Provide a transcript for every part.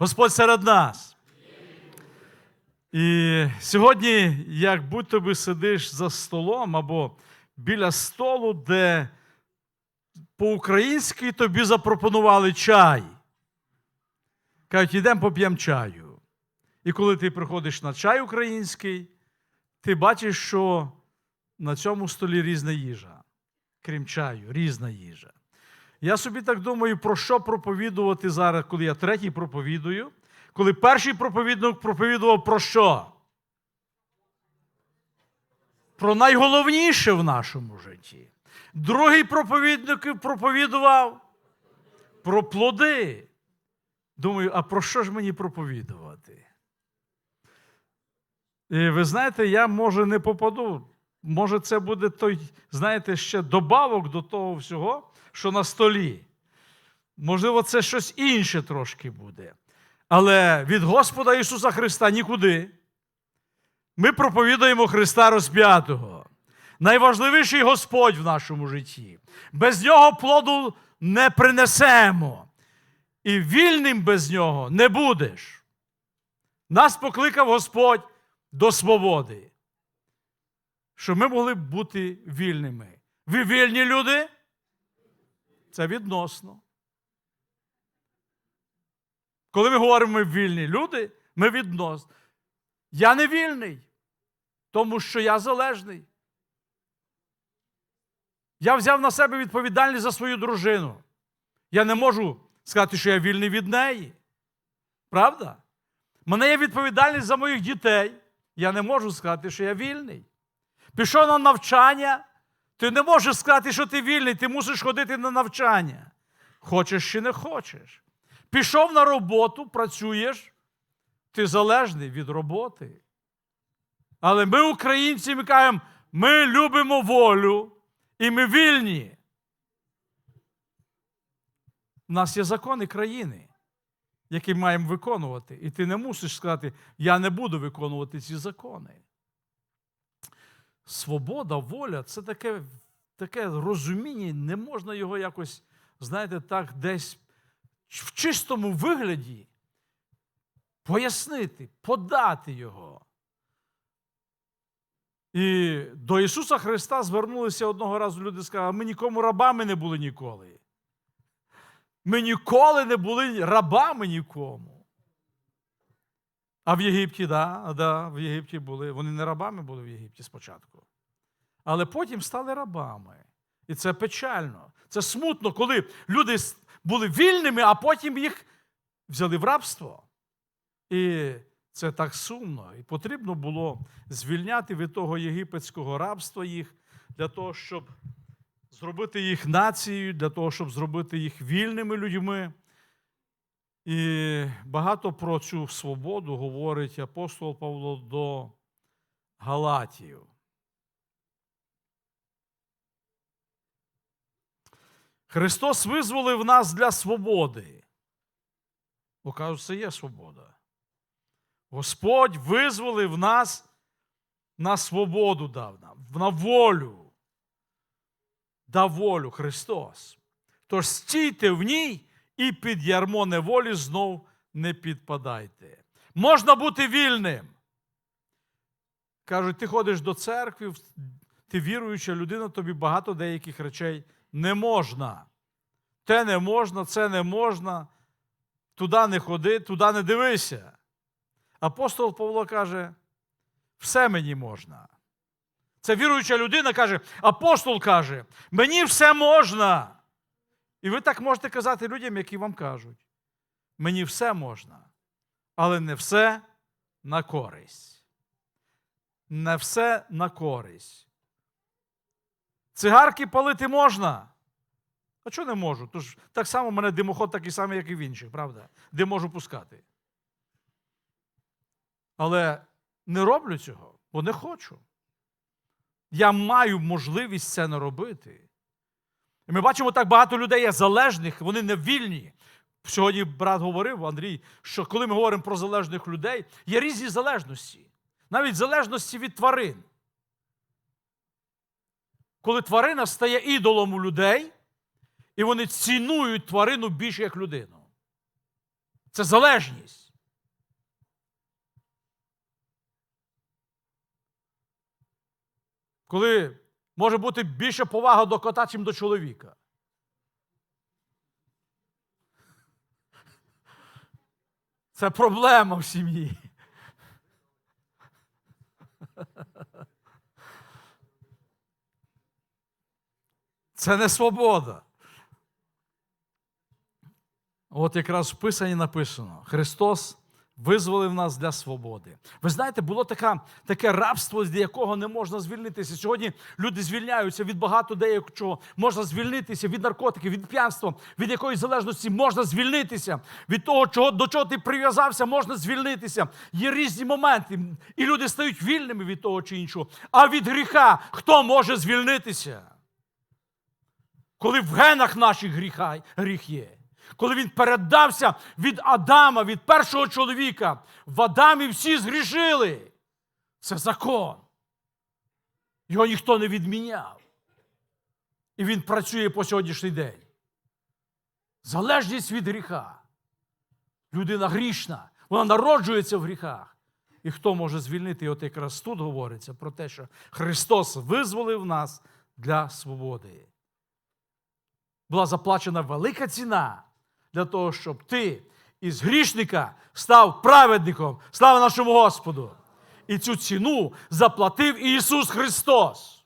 Господь серед нас. І сьогодні, як будь-то би сидиш за столом або біля столу, де по-українськи тобі запропонували чай. Кажуть, ідемо поп'ємо чаю. І коли ти приходиш на чай український, ти бачиш, що на цьому столі різна їжа. Крім чаю, різна їжа. Я собі так думаю, про що проповідувати зараз, коли я третій проповідую. Коли перший проповідник проповідував про що? Про найголовніше в нашому житті. Другий проповідник проповідував про плоди. Думаю, а про що ж мені проповідувати? І ви знаєте, я може не попаду. Може, це буде той, знаєте, ще добавок до того всього, що на столі. Можливо, це щось інше трошки буде. Але від Господа Ісуса Христа нікуди. Ми проповідуємо Христа розп'ятого. Найважливіший Господь в нашому житті. Без нього плоду не принесемо. І вільним без нього не будеш. Нас покликав Господь до свободи. Щоб ми могли бути вільними. Ви вільні люди? Це відносно. Коли ми говоримо ми вільні люди, ми відносно. Я не вільний, тому що я залежний. Я взяв на себе відповідальність за свою дружину. Я не можу сказати, що я вільний від неї. Правда? У мене є відповідальність за моїх дітей. Я не можу сказати, що я вільний. Пішов на навчання, ти не можеш сказати, що ти вільний, ти мусиш ходити на навчання. Хочеш чи не хочеш. Пішов на роботу, працюєш, ти залежний від роботи. Але ми, українці, ми кажемо, ми любимо волю і ми вільні. У нас є закони країни, які маємо виконувати. І ти не мусиш сказати, я не буду виконувати ці закони. Свобода, воля це таке, таке розуміння, не можна його якось, знаєте, так десь в чистому вигляді пояснити, подати його. І до Ісуса Христа звернулися одного разу люди сказали, ми нікому рабами не були ніколи. Ми ніколи не були рабами нікому. А в Єгипті, да, да, в Єгипті були. Вони не рабами були в Єгипті спочатку. Але потім стали рабами. І це печально. Це смутно, коли люди були вільними, а потім їх взяли в рабство. І це так сумно. І потрібно було звільняти від того єгипетського рабства їх для того, щоб зробити їх нацією, для того, щоб зробити їх вільними людьми. І багато про цю свободу говорить апостол Павло до Галатів. Христос визволив нас для свободи. Бо кажуть, це є свобода. Господь визволив нас на свободу дав нам, на волю. Дав волю Христос. Тож стійте в ній і під ярмо неволі знов не підпадайте. Можна бути вільним. Кажуть, ти ходиш до церкви, ти віруюча людина, тобі багато деяких речей не можна. Те не можна, це не можна. Туди не ходи, туди не дивися. Апостол Павло каже: все мені можна. Це віруюча людина каже, апостол каже, мені все можна. І ви так можете казати людям, які вам кажуть. Мені все можна, але не все на користь. Не все на користь. Цигарки палити можна. А чого не можу? Тож так само в мене димоход такий самий, як і в інших, правда? Де можу пускати. Але не роблю цього, бо не хочу. Я маю можливість це не робити. І ми бачимо, так багато людей є залежних, вони не вільні. Сьогодні брат говорив, Андрій, що коли ми говоримо про залежних людей, є різні залежності. Навіть залежності від тварин. Коли тварина стає ідолом у людей, і вони цінують тварину більше як людину. Це залежність. Коли може бути більше повага до кота, чим до чоловіка. Це проблема в сім'ї. Це не свобода. От якраз в Писанні написано: Христос визволив нас для свободи. Ви знаєте, було така, таке рабство, з якого не можна звільнитися. Сьогодні люди звільняються від багато деякого. Можна звільнитися від наркотиків, від п'янства, від якоїсь залежності можна звільнитися. Від того, чого, до чого ти прив'язався, можна звільнитися. Є різні моменти, і люди стають вільними від того чи іншого. А від гріха хто може звільнитися? Коли в генах наших гріха, гріх є коли він передався від Адама, від першого чоловіка, в Адамі всі згрішили. Це закон. Його ніхто не відміняв. І він працює по сьогоднішній день. Залежність від гріха. Людина грішна, вона народжується в гріхах. І хто може звільнити? І от якраз тут говориться про те, що Христос визволив нас для свободи. Була заплачена велика ціна для того, щоб ти із грішника став праведником. Слава нашому Господу! І цю ціну заплатив Ісус Христос.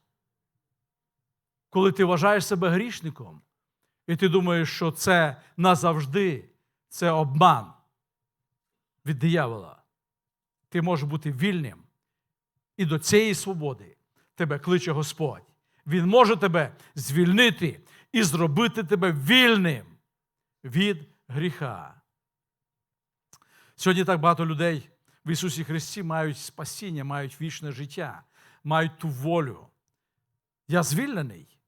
Коли ти вважаєш себе грішником, і ти думаєш, що це назавжди, це обман від диявола, ти можеш бути вільним. І до цієї свободи тебе кличе Господь. Він може тебе звільнити і зробити тебе вільним від гріха. Сьогодні так багато людей в Ісусі Христі мають спасіння, мають вічне життя, мають ту волю. Я звільнений.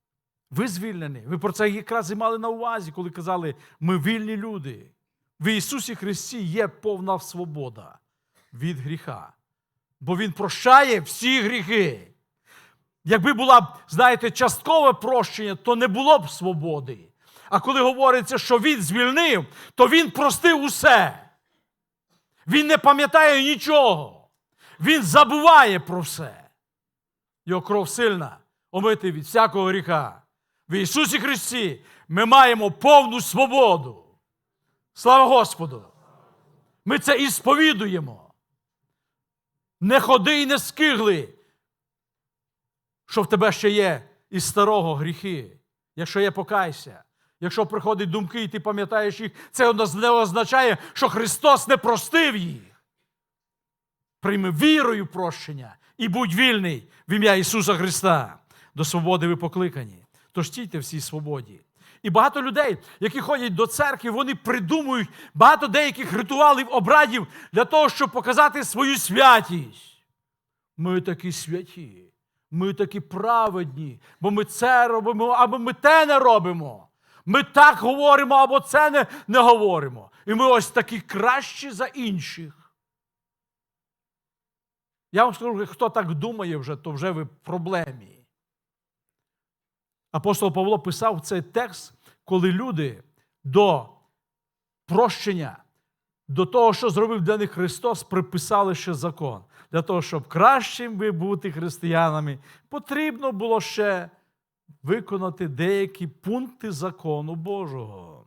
Ви звільнені. Ви про це якраз і мали на увазі, коли казали, ми вільні люди. В Ісусі Христі є повна свобода від гріха. Бо Він прощає всі гріхи. Якби була знаєте, часткове прощення, то не було б свободи. А коли говориться, що він звільнив, то він простив усе. Він не пам'ятає нічого. Він забуває про все. Його кров сильна, омити від всякого гріха. В Ісусі Христі ми маємо повну свободу. Слава Господу! Ми це і сповідуємо. Не ходи і не скигли, що в тебе ще є із старого гріхи, якщо є покайся. Якщо приходять думки, і ти пам'ятаєш їх, це не означає, що Христос не простив їх. Прийми вірою прощення і будь вільний в ім'я Ісуса Христа. До свободи ви покликані. Тож стійте в цій свободі. І багато людей, які ходять до церкви, вони придумують багато деяких ритуалів, обрадів для того, щоб показати свою святість. Ми такі святі, ми такі праведні, бо ми це робимо, або ми те не робимо. Ми так говоримо або це не, не говоримо. І ми ось такі кращі за інших. Я вам скажу, хто так думає вже, то вже ви в проблемі. Апостол Павло писав цей текст, коли люди до прощення, до того, що зробив для них Христос, приписали ще закон. Для того, щоб кращим бути християнами, потрібно було ще виконати деякі пункти закону Божого.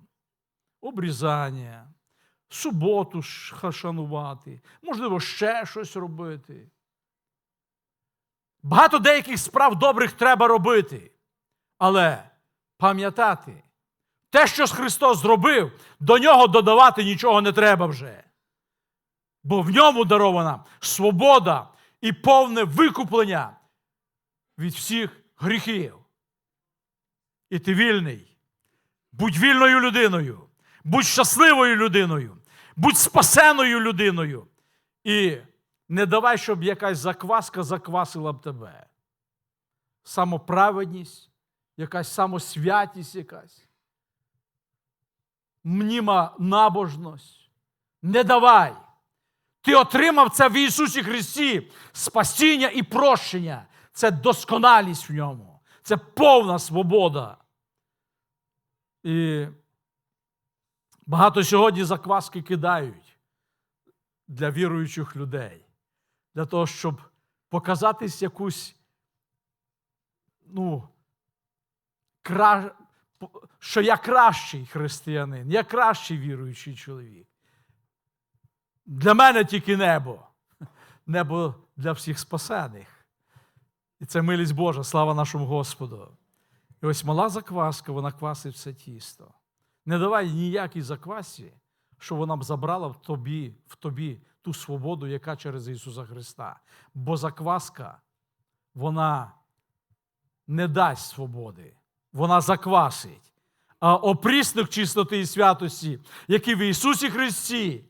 Обрізання, суботу шанувати, можливо, ще щось робити. Багато деяких справ добрих треба робити. Але пам'ятати, те, що Христос зробив, до нього додавати нічого не треба вже. Бо в ньому дарована свобода і повне викуплення від всіх гріхів. І ти вільний. Будь вільною людиною, будь щасливою людиною, будь спасеною людиною. І не давай, щоб якась закваска заквасила б тебе. Самоправедність, якась самосвятість якась. Мніма набожність. Не давай. Ти отримав це в Ісусі Христі спасіння і прощення. Це досконалість в ньому. Це повна свобода. І Багато сьогодні закваски кидають для віруючих людей, для того, щоб показатись якусь, ну, кра... що я кращий християнин, я кращий віруючий чоловік. Для мене тільки небо. Небо для всіх спасених. І це милість Божа, слава нашому Господу. І ось мала закваска, вона квасить все тісто. Не давай ніякій заквасі, що вона б забрала в тобі, в тобі ту свободу, яка через Ісуса Христа. Бо закваска, вона не дасть свободи, вона заквасить. А опрісник чистоти і святості, який в Ісусі Христі,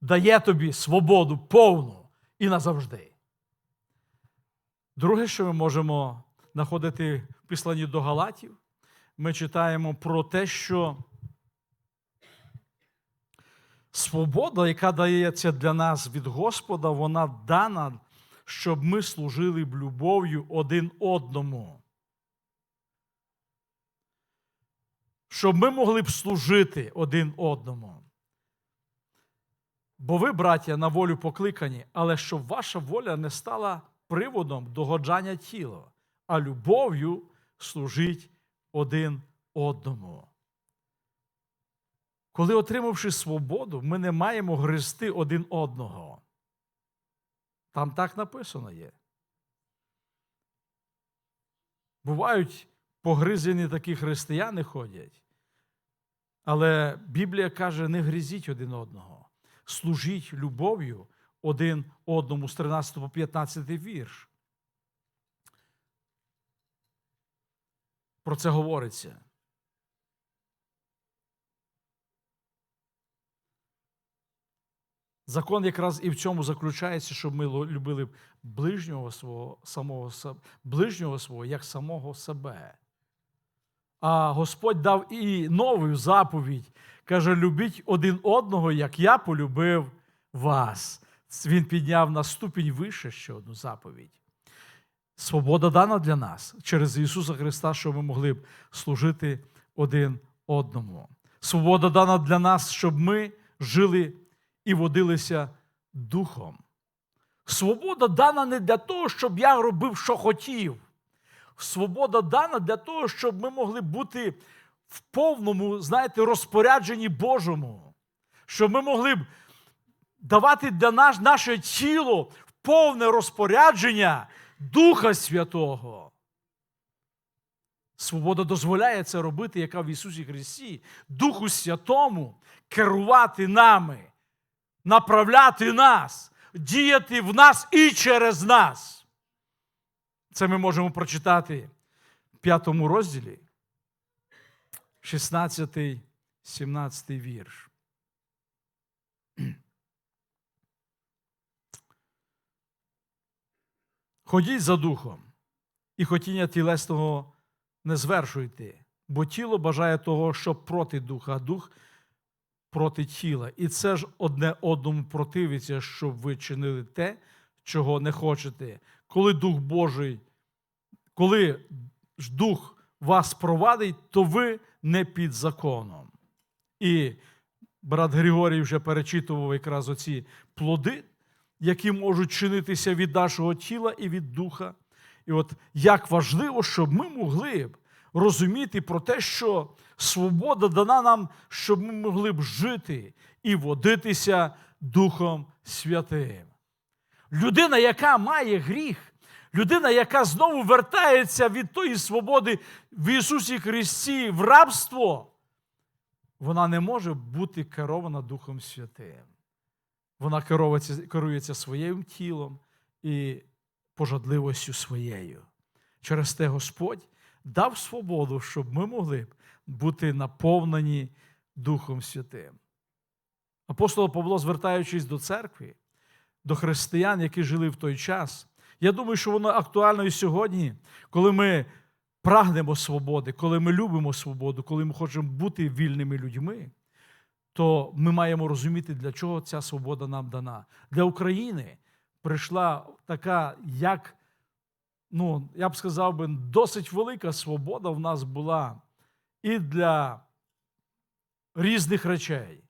дає тобі свободу повну і назавжди. Друге, що ми можемо знаходити в післанні до Галатів, ми читаємо про те, що свобода, яка дається для нас від Господа, вона дана, щоб ми служили б любов'ю один одному. Щоб ми могли б служити один одному. Бо ви, браття, на волю покликані, але щоб ваша воля не стала приводом догоджання тіла, а любов'ю служить один одному. Коли, отримавши свободу, ми не маємо гризти один одного. Там так написано є. Бувають погризені такі християни ходять. Але Біблія каже: не гризіть один одного, служіть любов'ю один одному з 13 по 15 вірш. Про це говориться. Закон якраз і в цьому заключається, щоб ми любили ближнього свого, самого, ближнього свого як самого себе. А Господь дав і нову заповідь. Каже: любіть один одного, як я полюбив вас. Він підняв на ступінь вище ще одну заповідь. Свобода дана для нас через Ісуса Христа, щоб ми могли б служити один одному. Свобода дана для нас, щоб ми жили і водилися духом. Свобода дана не для того, щоб я робив, що хотів. Свобода дана для того, щоб ми могли бути в повному, знаєте, розпорядженні Божому, щоб ми могли б давати для нас наше тіло повне розпорядження Духа Святого. Свобода дозволяє це робити, яка в Ісусі Христі, Духу Святому керувати нами, направляти нас, діяти в нас і через нас. Це ми можемо прочитати в п'ятому розділі, 16, 17 вірш. Ходіть за духом, і хотіння тілесного не звершуйте, бо тіло бажає того, що проти духа, а дух проти тіла. І це ж одне одному противиться, щоб ви чинили те, чого не хочете. Коли Дух Божий, коли ж Дух вас провадить, то ви не під законом. І брат Григорій вже перечитував якраз оці плоди які можуть чинитися від нашого тіла і від духа. І от як важливо, щоб ми могли б розуміти про те, що свобода дана нам, щоб ми могли б жити і водитися Духом Святим. Людина, яка має гріх, людина, яка знову вертається від тої свободи в Ісусі Христі в рабство, вона не може бути керована Духом Святим. Вона керується, своїм тілом і пожадливостю своєю. Через те Господь дав свободу, щоб ми могли бути наповнені Духом Святим. Апостол Павло, звертаючись до церкви, до християн, які жили в той час, я думаю, що воно актуально і сьогодні, коли ми прагнемо свободи, коли ми любимо свободу, коли ми хочемо бути вільними людьми то ми маємо розуміти, для чого ця свобода нам дана. Для України прийшла така, як, ну, я б сказав би, досить велика свобода в нас була і для різних речей.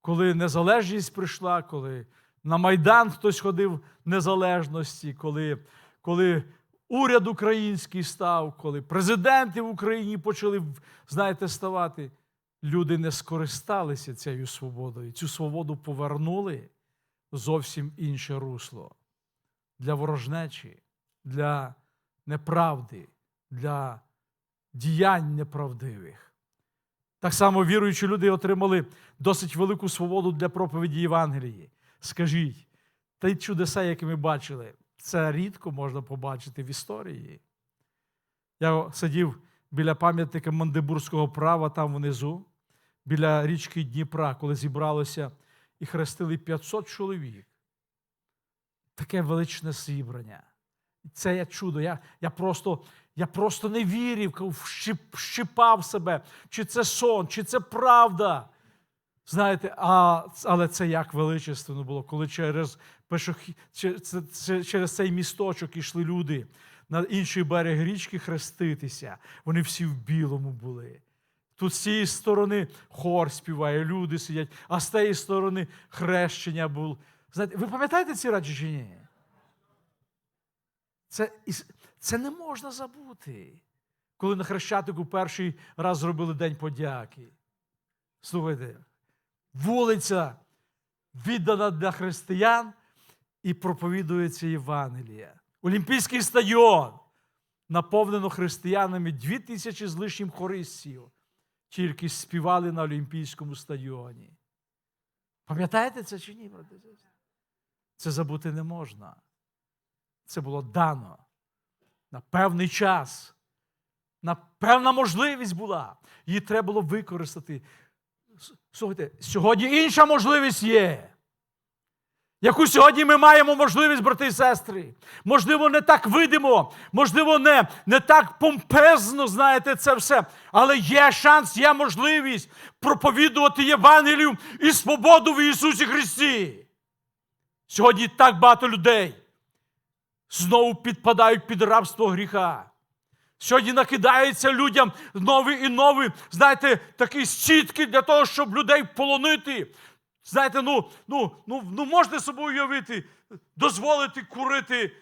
Коли незалежність прийшла, коли на Майдан хтось ходив незалежності, коли, коли уряд український став, коли президенти в Україні почали, знаєте, ставати, люди не скористалися цією свободою. Цю свободу повернули зовсім інше русло для ворожнечі, для неправди, для діянь неправдивих. Так само віруючі люди отримали досить велику свободу для проповіді Євангелії. Скажіть, й чудеса, які ми бачили, це рідко можна побачити в історії. Я сидів біля пам'ятника Мандибурського права там внизу, біля річки Дніпра, коли зібралося і хрестили 500 чоловік. Таке величне зібрання. Це я чудо. Я, я, просто, я просто не вірив, вщип- себе, чи це сон, чи це правда. Знаєте, а, але це як величественно було, коли через, через цей місточок ішли люди на інший берег річки хреститися. Вони всі в білому були. Тут з цієї сторони хор співає, люди сидять, а з тієї сторони хрещення було. Знаєте, ви пам'ятаєте ці речі чи ні? Це, це не можна забути. Коли на Хрещатику перший раз зробили День подяки. Слухайте, вулиця віддана для християн і проповідується Євангелія. Олімпійський стадіон наповнено християнами дві тисячі з лишнім хористів, тільки співали на Олімпійському стадіоні. Пам'ятаєте це чи ні, брати? Це забути не можна. Це було дано на певний час. На певна можливість була. Її треба було використати. Слухайте, сьогодні інша можливість є. Яку сьогодні ми маємо можливість, брати і сестри. Можливо, не так видимо, можливо, не, не так помпезно, знаєте, це все. Але є шанс, є можливість проповідувати Євангелію і свободу в Ісусі Христі. Сьогодні так багато людей знову підпадають під рабство гріха. Сьогодні накидаються людям нові і нові, знаєте, такі сітки для того, щоб людей полонити. Знаєте, ну, ну, ну, ну можете собі уявити, дозволити курити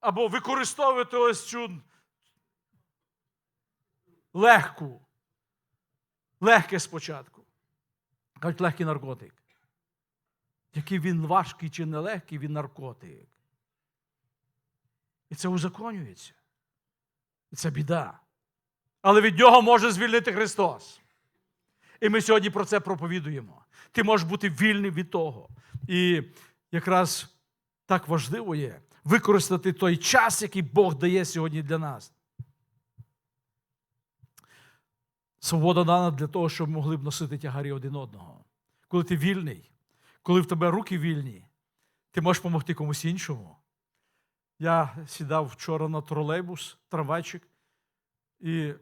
або використовувати ось цю легку, легке спочатку. Кажуть, легкий наркотик. Який він важкий чи нелегкий, він наркотик. І це узаконюється. І це біда. Але від нього може звільнити Христос. І ми сьогодні про це проповідуємо. Ти можеш бути вільним від того. І якраз так важливо є використати той час, який Бог дає сьогодні для нас. Свобода дана для того, щоб могли б носити тягарі один одного. Коли ти вільний, коли в тебе руки вільні, ти можеш допомогти комусь іншому. Я сідав вчора на тролейбус, трамвайчик, і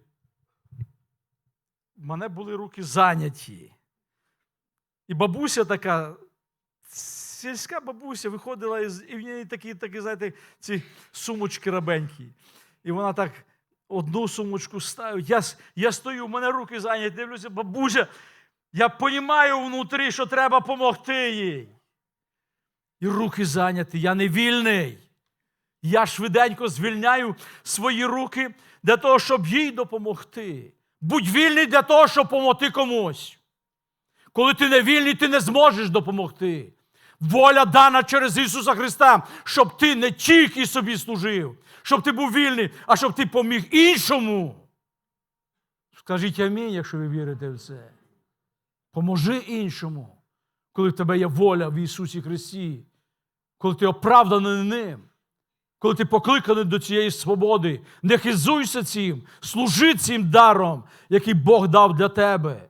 в мене були руки зайняті. І бабуся така, сільська бабуся виходила із, і в неї такі, такі, знаєте, ці сумочки рабенькі. І вона так одну сумочку ставить. Я, я стою, в мене руки зайняті, дивлюся, бабуся, я розумію внутрі, що треба допомогти їй. І руки зайняті, я не вільний. Я швиденько звільняю свої руки для того, щоб їй допомогти. Будь вільний для того, щоб допомогти комусь. Коли ти не вільний, ти не зможеш допомогти. Воля дана через Ісуса Христа, щоб ти не тільки собі служив, щоб ти був вільний, а щоб ти поміг іншому. Скажіть амінь, якщо ви вірите в це. Поможи іншому, коли в тебе є воля в Ісусі Христі, коли ти оправданий ним, коли ти покликаний до цієї свободи. Не хизуйся цим, служи цим даром, який Бог дав для тебе.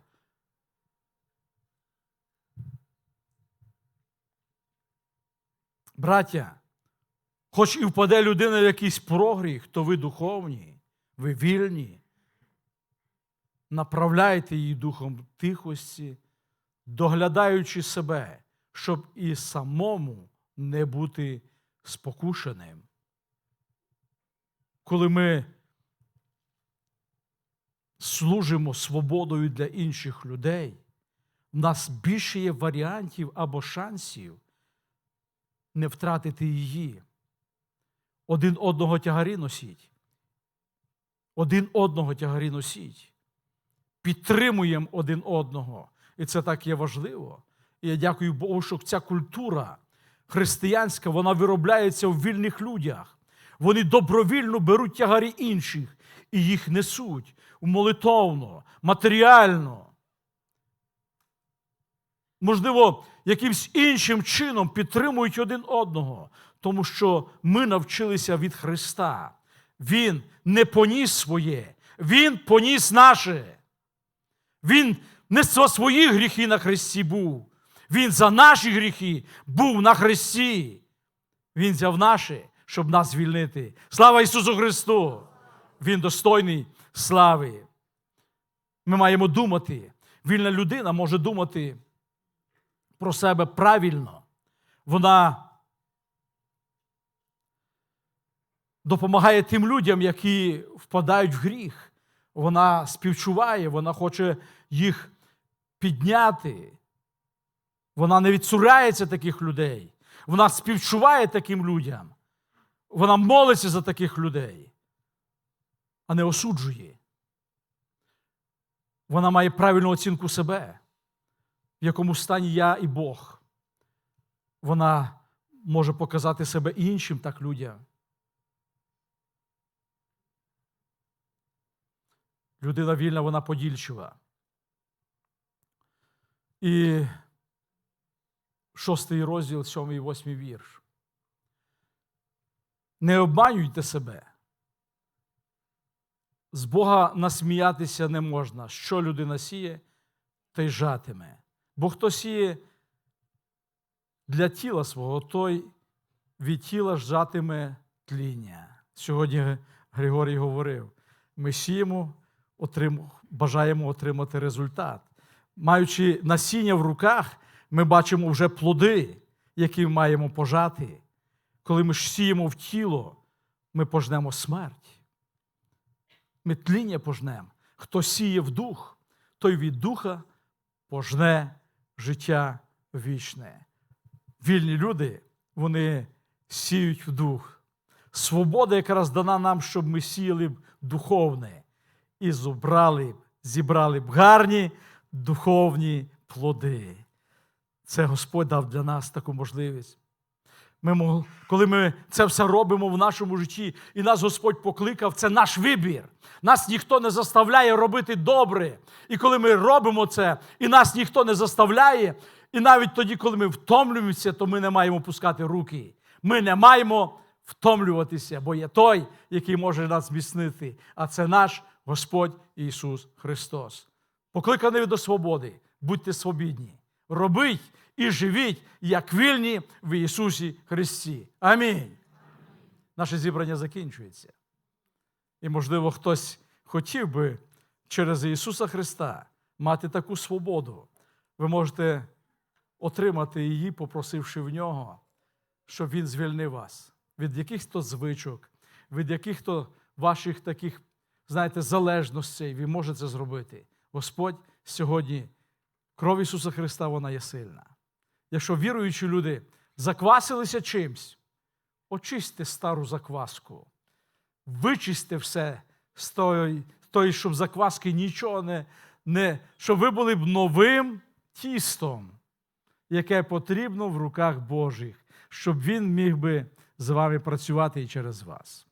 Браття, хоч і впаде людина в якийсь прогріх, то ви духовні, ви вільні. Направляйте її духом тихості, доглядаючи себе, щоб і самому не бути спокушеним. Коли ми служимо свободою для інших людей, в нас більше є варіантів або шансів не втратити її. Один одного тягарі носіть. Один одного тягарі носіть. Підтримуємо один одного. І це так є важливо. І я дякую Богу, що ця культура християнська, вона виробляється в вільних людях. Вони добровільно беруть тягарі інших і їх несуть молитовно, матеріально. Можливо, якимсь іншим чином підтримують один одного, тому що ми навчилися від Христа. Він не поніс своє, Він поніс наше. Він не за свої гріхи на Христі був. Він за наші гріхи був на Христі. Він взяв наші, щоб нас звільнити. Слава Ісусу Христу! Він достойний слави. Ми маємо думати. Вільна людина може думати про себе правильно. Вона допомагає тим людям, які впадають в гріх. Вона співчуває, вона хоче їх підняти. Вона не відсурається таких людей. Вона співчуває таким людям. Вона молиться за таких людей, а не осуджує. Вона має правильну оцінку себе, в якому стані я і Бог. Вона може показати себе іншим так людям. Людина вільна, вона подільчива. І шостий розділ, сьомий і восьмий вірш. Не обманюйте себе. З Бога насміятися не можна. Що людина сіє, той жатиме. Бо хто сіє для тіла свого, той від тіла жатиме тління. Сьогодні Григорій говорив: ми сіємо, отрим... бажаємо отримати результат. Маючи насіння в руках, ми бачимо вже плоди, які маємо пожати. Коли ми ж сіємо в тіло, ми пожнемо смерть. Ми тління пожнемо. Хто сіє в дух, той від духа пожне життя вічне. Вільні люди, вони сіють в дух. Свобода якраз дана нам, щоб ми сіяли б духовне і зібрали б, зібрали б гарні духовні плоди. Це Господь дав для нас таку можливість. Ми, коли ми це все робимо в нашому житті, і нас Господь покликав, це наш вибір. Нас ніхто не заставляє робити добре. І коли ми робимо це, і нас ніхто не заставляє, і навіть тоді, коли ми втомлюємося, то ми не маємо пускати руки. Ми не маємо втомлюватися, бо є той, який може нас зміцнити, а це наш Господь Ісус Христос. Покликаний до свободи, будьте свобідні. Робіть і живіть, як вільні в Ісусі Христі. Амінь. Наше зібрання закінчується. І, можливо, хтось хотів би через Ісуса Христа мати таку свободу. Ви можете отримати її, попросивши в нього, щоб Він звільнив вас від якихось-то звичок, від яких-то ваших таких, знаєте, залежностей. Ви можете зробити. Господь сьогодні, кров Ісуса Христа, вона є сильна. Якщо віруючі люди заквасилися чимсь, очистьте стару закваску, вичисьте все з тої, з тої, щоб закваски нічого не, не, щоб ви були б новим тістом, яке потрібно в руках Божих, щоб Він міг би з вами працювати і через вас.